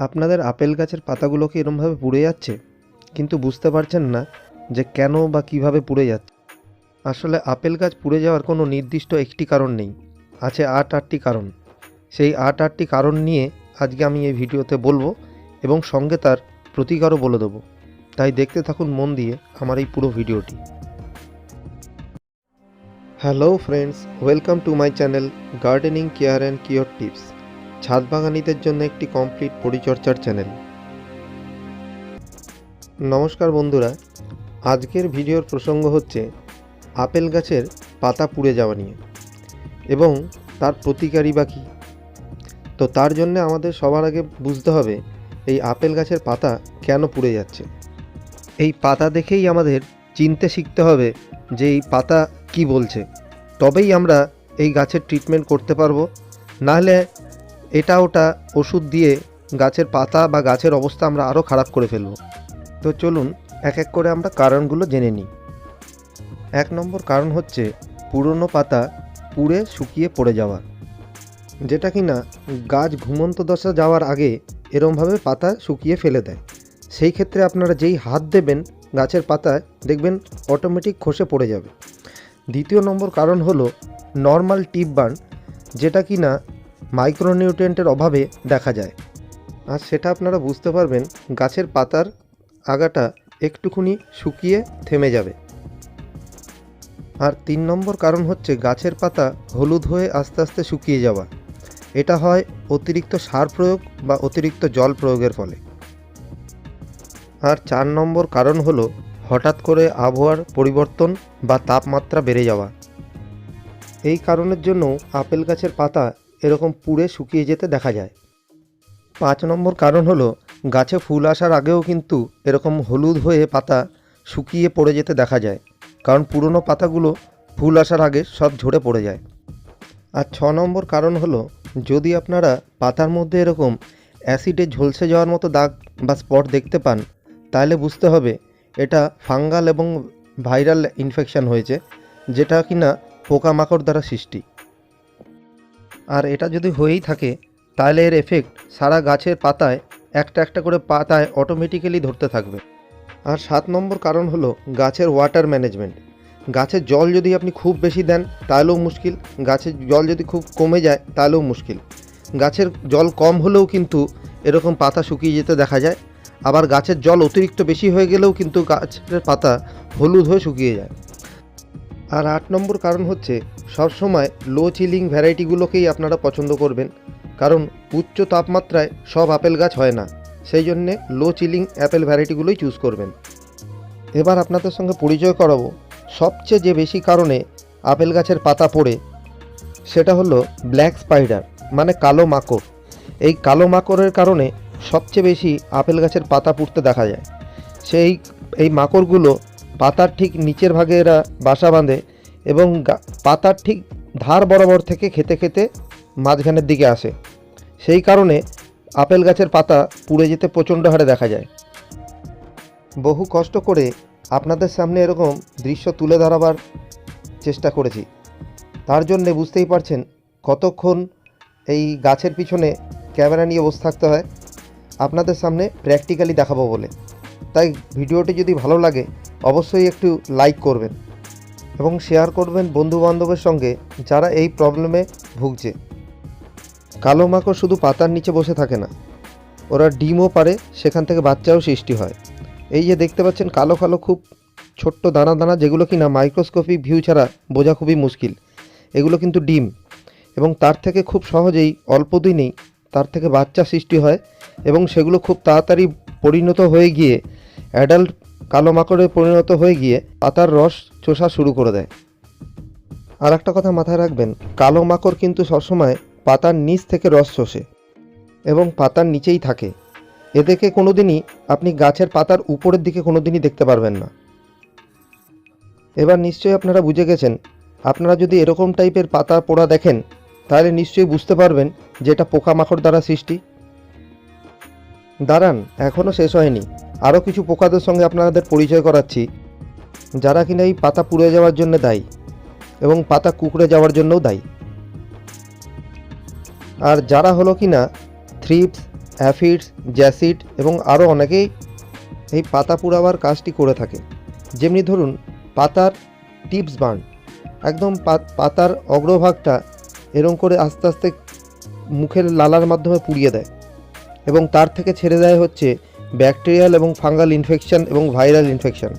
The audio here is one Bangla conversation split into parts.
আপনাদের আপেল গাছের পাতাগুলো কি এরমভাবে পুড়ে যাচ্ছে? কিন্তু বুঝতে পারছেন না যে কেন বা কীভাবে পুড়ে যাচ্ছে। আসলে আপেল গাছ পুড়ে যাওয়ার কোনো নির্দিষ্ট একটি কারণ নেই। আছে আট আটটি কারণ। সেই আট আটটি কারণ নিয়ে আজকে আমি এই ভিডিওতে বলব এবং সঙ্গে তার প্রতিকারও বলে দেবো। তাই দেখতে থাকুন মন দিয়ে আমার এই পুরো ভিডিওটি। Hello friends, welcome to my channel gardening care and cure tips. ছাদ বাগানিদের জন্য একটি কমপ্লিট পরিচর্যার চ্যানেল। নমস্কার বন্ধুরা, আজকের ভিডিওর প্রসঙ্গ হচ্ছে আপেল গাছের পাতা পুড়ে যাওয়া নিয়ে এবং তার প্রতিকারই বা কী। তো তার জন্য আমাদের সবার আগে বুঝতে হবে এই আপেল গাছের পাতা কেন পুড়ে যাচ্ছে। এই পাতা দেখেই আমাদের চিনতে শিখতে হবে যে এই পাতা কি বলছে। তবেই আমরা এই গাছের ট্রিটমেন্ট করতে পারব। নাহলে এটা ওটা ওষুধ দিয়ে গাছের পাতা বা গাছের অবস্থা আমরা আরও খারাপ করে ফেলব। তো চলুন এক এক করে আমরা কারণগুলো জেনে নিই। এক নম্বর কারণ হচ্ছে পুরনো পাতা পুড়ে শুকিয়ে পড়ে যাওয়া। যেটা কি না গাছ ঘুমন্ত দশা যাওয়ার আগে এরমভাবে পাতা শুকিয়ে ফেলে দেয়। সেই ক্ষেত্রে আপনারা যেই হাত দেবেন গাছের পাতায় দেখবেন অটোমেটিক খসে পড়ে যাবে। দ্বিতীয় নম্বর কারণ হলো নর্মাল টিপ বার্ন যেটা কি না মাইক্রোনিউট্রিয়েন্টের অভাবে দেখা যায়। আর সেটা আপনারা বুঝতে পারবেন, গাছের পাতার আগাটা একটুখানি শুকিয়ে থেমে যাবে। আর তিন নম্বর কারণ হচ্ছে গাছের পাতা হলুদ হয়ে আস্তে আস্তে শুকিয়ে যাওয়া। এটা হয় অতিরিক্ত সার প্রয়োগ বা অতিরিক্ত জল প্রয়োগের ফলে। আর চার নম্বর কারণ হলো হঠাৎ করে আবহাওয়ার পরিবর্তন বা তাপমাত্রা বেড়ে যাওয়া। এই কারণের জন্য আপেল গাছের পাতা এরকম পুড়ে শুকিয়ে যেতে দেখা যায়। পাঁচ নম্বর কারণ হলো, গাছে ফুল আসার আগেও কিন্তু এরকম হলুদ হয়ে পাতা শুকিয়ে পড়ে যেতে দেখা যায়, কারণ পুরনো পাতাগুলো ফুল আসার আগে সব ঝরে পড়ে যায়। আর ছ নম্বর কারণ হলো, যদি আপনারা পাতার মধ্যে এরকম অ্যাসিডে ঝলসে যাওয়ার মতো দাগ বা স্পট দেখতে পান, তাহলে বুঝতে হবে এটা ফাঙ্গাল এবং ভাইরাল ইনফেকশন হয়েছে, যেটা কিনা পোকামাকড় দ্বারা সৃষ্টি। আর এটা যদি হয়েই থাকে, তাহলে এর এফেক্ট সারা গাছের পাতায় একটা একটা করে পাতায় অটোমেটিক্যালি ধরতে থাকবে। আর সাত নম্বর কারণ হলো গাছের ওয়াটার ম্যানেজমেন্ট গাছের জল যদি আপনি খুব বেশি দেন, তাহলেও মুশকিল। গাছের জল যদি খুব কমে যায়, তাহলেও মুশকিল। গাছের জল কম হলেও কিন্তু এরকম পাতা শুকিয়ে যেতে দেখা যায়। আবার গাছের জল অতিরিক্ত বেশি হয়ে গেলেও কিন্তু গাছের পাতা হলুদ হয়ে শুকিয়ে যায়। আর আট নম্বর কারণ হচ্ছে, সবসময় লো চিলিং ভ্যারাইটিগুলোকেই আপনারা পছন্দ করবেন। কারণ উচ্চ তাপমাত্রায় সব আপেল গাছ হয় না। সেই জন্যে লো চিলিং অ্যাপেল ভ্যারাইটিগুলোই চুজ করবেন। এবার আপনাদের সঙ্গে পরিচয় করাবো। সবচেয়ে যে বেশি কারণে আপেল গাছের পাতা পড়ে, সেটা হলো ব্ল্যাক স্পাইডার মানে কালো মাকড়। এই কালো মাকড়ের কারণে সবচেয়ে বেশি আপেল গাছের পাতা পুড়তে দেখা যায়। সেই, এই মাকড়গুলো পাতার ঠিক নিচের ভাগে এরা বাসা বাঁধে এবং পাতার ঠিক ধার বরাবর থেকে খেতে খেতে মাঝখানের দিকে আসে। সেই কারণে আপেল গাছের পাতা পুড়ে যেতে প্রচণ্ড হারে দেখা যায়। বহু কষ্ট করে আপনাদের সামনে এরকম দৃশ্য তুলে ধরাবার চেষ্টা করেছি। তার জন্যে বুঝতেই পারছেন কতক্ষণ এই গাছের পিছনে ক্যামেরা নিয়ে বসে থাকতে হয়। আপনাদের সামনে প্র্যাকটিক্যালি দেখাবো বলে। তাই ভিডিওটি যদি ভালো লাগে, অবশ্যই একটু লাইক করবেন এবং শেয়ার করবেন বন্ধু বান্ধবের সঙ্গে যারা এই প্রবলেমে ভুগছে। কালো মাকড় শুধু পাতার নিচে বসে থাকে না, ওরা ডিমও পারে, সেখান থেকে বাচ্চাও সৃষ্টি হয়। এই যে দেখতে পাচ্ছেন, কালো কালো খুব ছোট্ট দানা দানা, যেগুলো কিনা মাইক্রোস্কোপিক ভিউ ছাড়া বোঝা খুবই মুশকিল। এগুলো কিন্তু ডিম এবং তার থেকে খুব সহজেই অল্প দিনেই তার থেকে বাচ্চা সৃষ্টি হয় এবং সেগুলো খুব তাড়াতাড়ি পরিণত হয়ে গিয়ে, অ্যাডাল্ট কালো মাকড়ে পরিণত হয়ে গিয়ে পাতার রস চোষা শুরু করে দেয়। আর একটা কথা মাথায় রাখবেন, কালো মাকড় কিন্তু সবসময় পাতার নিচ থেকে রস চষে এবং পাতার নিচেই থাকে। এদেরকে কোনোদিনই আপনি গাছের পাতার উপরের দিকে কোনো দিনই দেখতে পারবেন না। এবার নিশ্চয়ই আপনারা বুঝে গেছেন, আপনারা যদি এরকম টাইপের পাতা পোড়া দেখেন, তাহলে নিশ্চয়ই বুঝতে পারবেন যে এটা পোকামাকড় দ্বারা সৃষ্টি। দাঁড়ান এখনও শেষ হয়নি। আরও কিছু পোকাদের সঙ্গে আপনাদের পরিচয় করাচ্ছি, যারা কিনা এই পাতা পুড়ে যাওয়ার জন্য দায়ী এবং পাতা কুকড়ে যাওয়ার জন্যও দায়ী। আর যারা হলো কিনা থ্রিপস, অ্যাফিডস, জ্যাসিড এবং আরও অনেকেই এই পাতা পুড়াবার কাজটি করে থাকে। যেমনি ধরুন, পাতার টিপস বার্ন। একদম পাতার অগ্রভাগটা এরম করে আস্তে আস্তে মুখের লালার মাধ্যমে পুড়িয়ে দেয়। এবং তার থেকে ছেড়ে দেয় হচ্ছে ব্যাকটেরিয়াল এবং ফাঙ্গাল ইনফেকশন এবং ভাইরাল ইনফেকশান,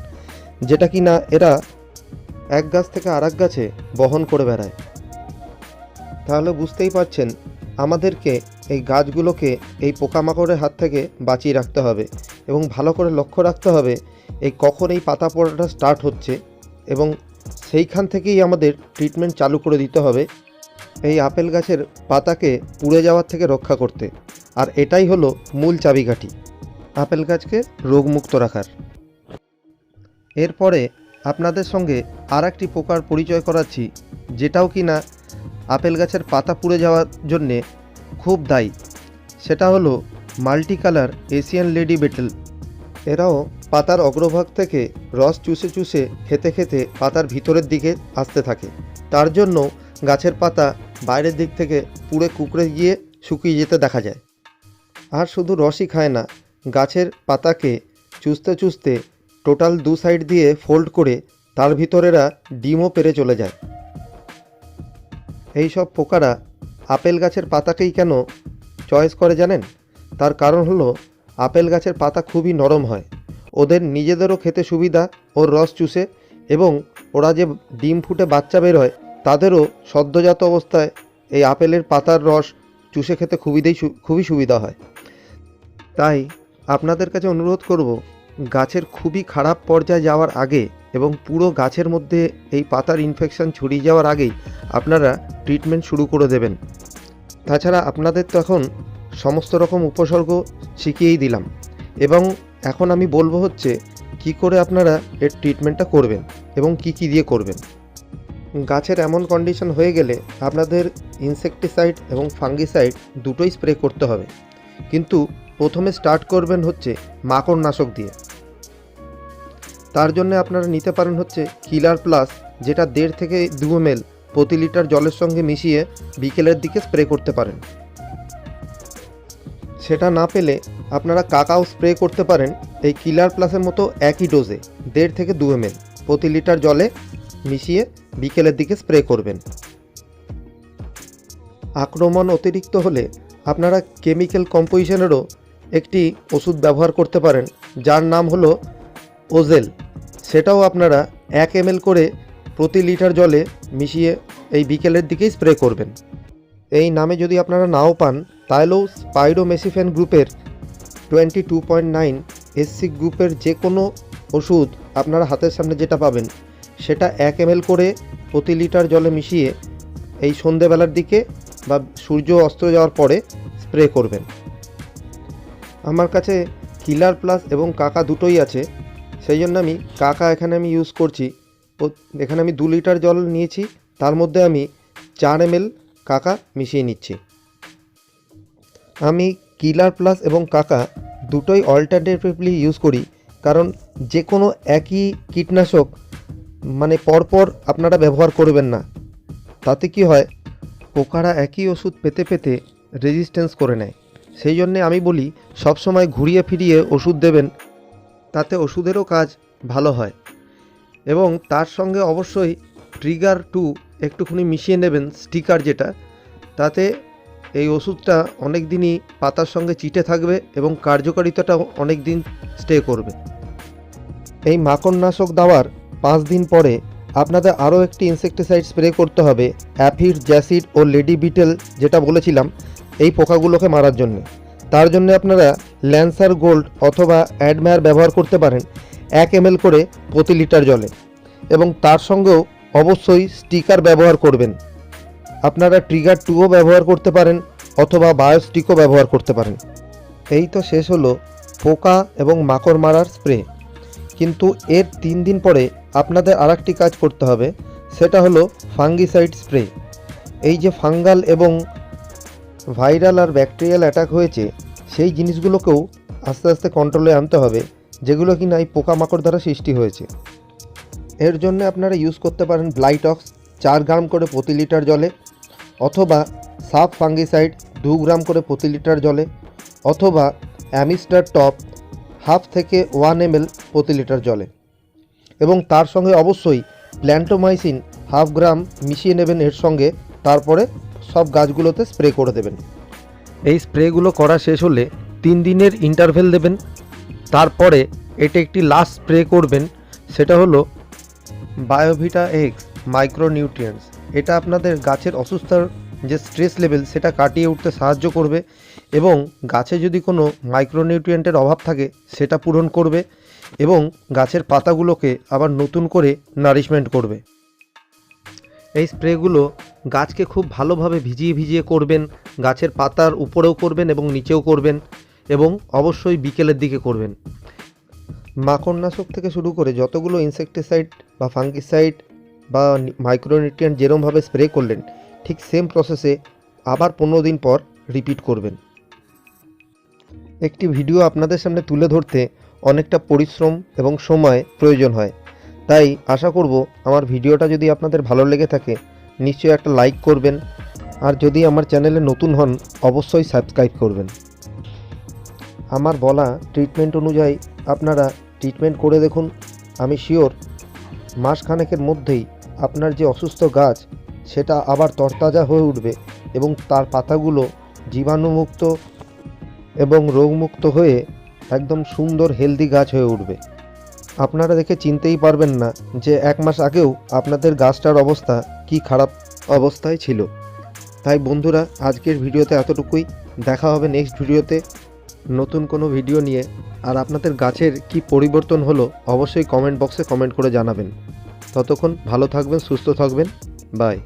যেটা কি না এরা এক গাছ থেকে আরেক গাছে বহন করে বেড়ায়। তাহলে বুঝতেই পারছেন, আমাদেরকে এই গাছগুলোকে এই পোকামাকড়ের হাত থেকে বাঁচিয়ে রাখতে হবে এবং ভালো করে লক্ষ্য রাখতে হবে এই কখন এই পাতা পড়াটা স্টার্ট হচ্ছে এবং সেইখান থেকেই আমাদের ট্রিটমেন্ট চালু করে দিতে হবে এই আপেল গাছের পাতাকে পুড়ে যাওয়ার থেকে রক্ষা করতে। আর এটাই হলো মূল চাবিকাঠি, আপেল গাছকে রোগমুক্ত রাখার। এরপরে আপনাদের সঙ্গে আর একটি পোকার পরিচয় করাচ্ছি, যেটাও কি না আপেল গাছের পাতা পুড়ে যাওয়ার জন্যে খুব দায়ী। সেটা হলো multi colour Asian lady beetle. এরাও পাতার অগ্রভাগ থেকে রস চুষে চুষে খেতে খেতে পাতার ভিতরের দিকে আসতে থাকে। তার জন্য গাছের পাতা বাইরের দিক থেকে পুড়ে কুকড়ে গিয়ে শুকিয়ে যেতে দেখা যায়। আর শুধু রসই খায় না, গাছের পাতাকে চুষতে চুষতে টোটাল দু সাইড দিয়ে ফোল্ড করে তার ভিতরেরা ডিমও পেরে চলে যায়। এই সব পোকারা আপেল গাছের পাতাকেই কেন চয়েস করে জানেন? তার কারণ হলো, আপেল গাছের পাতা খুবই নরম হয়। ওদের নিজেদেরও খেতে সুবিধা, ওর রস চুষে এবং ওরা যে ডিম ফুটে বাচ্চা বের হয় তাদেরও সদ্যজাত অবস্থায় এই আপেলের পাতার রস চুষে খেতে খুবই খুবই সুবিধা হয়। তাই আপনাদের কাছে অনুরোধ করব, গাছের খুবই খারাপ পর্যায়ে যাওয়ার আগে এবং পুরো গাছের মধ্যে এই পাতার ইনফেকশান ছড়িয়ে যাওয়ার আগেই আপনারা ট্রিটমেন্ট শুরু করে দেবেন। তাছাড়া আপনাদের তো এখন সমস্ত রকম উপসর্গ শিখিয়েই দিলাম এবং এখন আমি বলব হচ্ছে, কি করে আপনারা এর ট্রিটমেন্টটা করবেন এবং কি কি দিয়ে করবেন। গাছের এমন কন্ডিশন হয়ে গেলে আপনাদের ইনসেকটিসাইড এবং ফাঙ্গিসাইড দুটোই স্প্রে করতে হবে। কিন্তু প্রথমে স্টার্ট করবেন হচ্ছে মাকড় নাশক দিয়ে। তার জন্য আপনারা নিতে পারেন হচ্ছে কিলার প্লাস যেটা দেড় থেকে দু এম প্রতি লিটার জলের সঙ্গে মিশিয়ে বিকেলের দিকে স্প্রে করতে পারেন। সেটা না পেলে আপনারা কাকাও স্প্রে করতে পারেন এই কিলার প্লাসের মতো একই ডোজে দেড় থেকে দু এম প্রতি লিটার জলে মিশিয়ে বিকেলের দিকে স্প্রে করবেন। আক্রমণ অতিরিক্ত হলে আপনারা কেমিক্যাল কম্পোজিশনেরও একটি ওষুধ ব্যবহার করতে পারেন, যার নাম হলো ওজেল। সেটাও আপনারা এক এম করে প্রতি লিটার জলে মিশিয়ে এই বিকেলের দিকেই স্প্রে করবেন। এই নামে যদি আপনারা নাও পান, তাহলেও স্পাইরোমেসিফেন গ্রুপের twenty two point nine SC গ্রুপের যে কোনো ওষুধ আপনারা হাতের সামনে যেটা পাবেন সেটা এক এম করে প্রতি লিটার জলে মিশিয়ে এই সন্ধেবেলার দিকে বা সূর্য অস্ত যাওয়ার পরে স্প্রে করবেন। আমার কাছে কিলার প্লাস এবং কাকা দুটোই আছে, সেই জন্য আমি কাকা এখানে আমি ইউজ করছি। ও, এখানে আমি দু লিটার জল নিয়েছি, তার মধ্যে আমি চার এম কাকা মিশিয়ে নিচ্ছি। আমি কিলার প্লাস এবং কাকা দুটোই অল্টারনেটিভলি ইউজ করি, কারণ যে কোনো একই কীটনাশক মানে পরপর আপনারা ব্যবহার করবেন না। তাতে কি হয়, পোকারা একই ওষুধ পেতে পেতে রেজিস্ট্যান্স করে নেয়। সেই জন্যে আমি বলি সবসময় ঘুরিয়ে ফিরিয়ে ওষুধ দেবেন, তাতে ওষুধেরও কাজ ভালো হয়। এবং তার সঙ্গে অবশ্যই ট্রিগার টু একটুখানি মিশিয়ে নেবেন স্টিকার যেটা, তাতে এই ওষুধটা অনেক দিনই পাতার সঙ্গে চিটে থাকবে এবং কার্যকারিতাটাও অনেক দিন স্টে করবে। এই মাকড়নাশক দেওয়ার পাঁচ দিন পরে আপনাদের আরও একটি ইনসেকটিসাইড স্প্রে করতে হবে, অ্যাফিড, জ্যাসিড ও লেডি বিটেল যেটা বলেছিলাম, এই পোকাগুলোকে মারার জন্য। তার জন্য আপনারা ল্যান্সার গোল্ড অথবা অ্যাডমায়ার ব্যবহার করতে পারেন, এক এম করে প্রতি লিটার জলে। এবং তার সঙ্গেও অবশ্যই স্টিকার ব্যবহার করবেন। আপনারা ট্রিগার টুও ব্যবহার করতে পারেন অথবা বায়োস্টিকও ব্যবহার করতে পারেন। এই তো শেষ হলো পোকা এবং মাকড় মারার স্প্রে। কিন্তু এর তিন দিন পরে আপনাদের আর কাজ করতে হবে, সেটা হলো ফাঙ্গিসাইড স্প্রে। এই যে ফাঙ্গাল এবং ভাইরাল আর ব্যাকটেরিয়াল অ্যাটাক হয়েছে, সেই জিনিসগুলোকেও আস্তে আস্তে কন্ট্রোলে আনতে হবে, যেগুলো কি না এই পোকামাকড় দ্বারা সৃষ্টি হয়েছে। এর জন্য আপনারা ইউজ করতে পারেন ব্লাইটক্স চার গ্রাম করে প্রতি লিটার জলে, অথবা সাব ফাঙ্গিসাইড দু গ্রাম করে প্রতি লিটার জলে, অথবা অ্যামিস্টার টপ হাফ থেকে ওয়ান এম প্রতি লিটার জলে। এবং তার সঙ্গে অবশ্যই প্ল্যান্টোমাইসিন হাফ গ্রাম মিশিয়ে নেবেন এর সঙ্গে। তারপরে সব গাছগুলোতে স্প্রে করে দেবেন। এই স্প্রেগুলো করা শেষ হলে তিন দিনের ইন্টারভেল দেবেন। তারপরে এটি একটি লাস্ট স্প্রে করবেন। সেটা হলো বায়োভিটা এক্স মাইক্রোনিউট্রিয়েন্টস। এটা আপনাদের গাছের অসুস্থতার যে স্ট্রেস লেভেল, সেটা কাটিয়ে উঠতে সাহায্য করবে এবং গাছে যদি কোনো মাইক্রোনিউট্রিয়েন্টের অভাব থাকে, সেটা পূরণ করবে। এবং গাছের পাতাগুলোকে আবার নতুন করে নারিশমেন্ট করবে। এই স্প্রেগুলো গাছকে খুব ভালোভাবে ভিজিয়ে ভিজিয়ে করবেন, গাছের পাতার উপরেও করবেন এবং নিচেও করবেন এবং অবশ্যই বিকেলের দিকে করবেন। মাকড়নাশক থেকে শুরু করে যতগুলো ইনসেকটিসাইড বা ফাঙ্গিসাইড বা মাইক্রোনিউট্রিয়েন্ট যেরমভাবে স্প্রে করলেন, ঠিক সেম প্রসেসে আবার পনেরো দিন পর রিপিট করবেন। একটি ভিডিও আপনাদের সামনে তুলে ধরতে অনেকটা পরিশ্রম এবং সময় প্রয়োজন হয়। তাই আশা করব আমার ভিডিওটা যদি আপনাদের ভালো লেগে থাকে, নিশ্চয়ই একটা লাইক করবেন। আর যদি আমার চ্যানেলে নতুন হন, অবশ্যই সাবস্ক্রাইব করবেন। আমার বলা ট্রিটমেন্ট অনুযায়ী আপনারা ট্রিটমেন্ট করে দেখুন। আমি শিওর মাসখানেকের মধ্যেই আপনার যে অসুস্থ গাছ, সেটা আবার তরতাজা হয়ে উঠবে এবং তার পাতাগুলো জীবাণুমুক্ত এবং রোগমুক্ত হয়ে একদম সুন্দর হেলদি গাছ হয়ে উঠবে। আপনারা দেখে চিনতেই পারবেন না যে এক মাস আগেও আপনাদের গাছটার অবস্থা কি খারাপ অবস্থায় ছিল। তাই বন্ধুরা, আজকের ভিডিওতে এতটুকুই। দেখা হবে নেক্সট ভিডিওতে নতুন কোনো ভিডিও নিয়ে। আর আপনাদের গাছের কি পরিবর্তন হলো অবশ্যই কমেন্ট বক্সে কমেন্ট করে জানাবেন। ততক্ষণ ভালো থাকবেন, সুস্থ থাকবেন। বাই